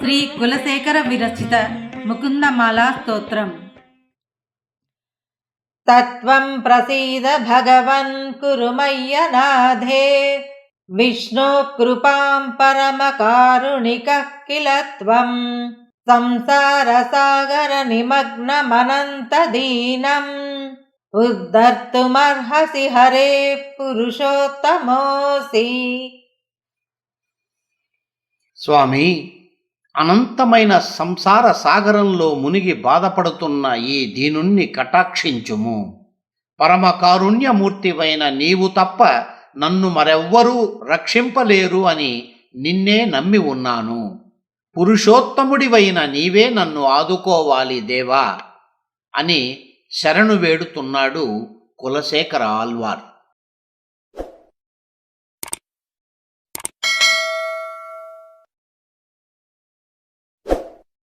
श्रीकुलशेखर विरचित मुकुन्दमाला स्तोत्रम् तत्त्वम् प्रसीद भगवन् कुरु मय्य नाथे विष्णो कृपाम् परमकारुणिकः किल त्वम् సంసార సాగర నిమగ్నమనంత దీనం ఉద్ధర్తుమర్హసి హరే పురుషోత్తమోసి. స్వామి అనంతమైన సంసార సాగరంలో మునిగి బాధపడుతున్న ఈ దీనుణ్ణి కటాక్షించుము. పరమకారుణ్యమూర్తివైన నీవు తప్ప నన్ను మరెవ్వరూ రక్షింపలేరు అని నిన్నే నమ్మి ఉన్నాను. పురుషోత్తముడివైన నీవే నన్ను ఆదుకోవాలి దేవా అని శరణు వేడుతున్నాడు కులశేఖర ఆల్వార్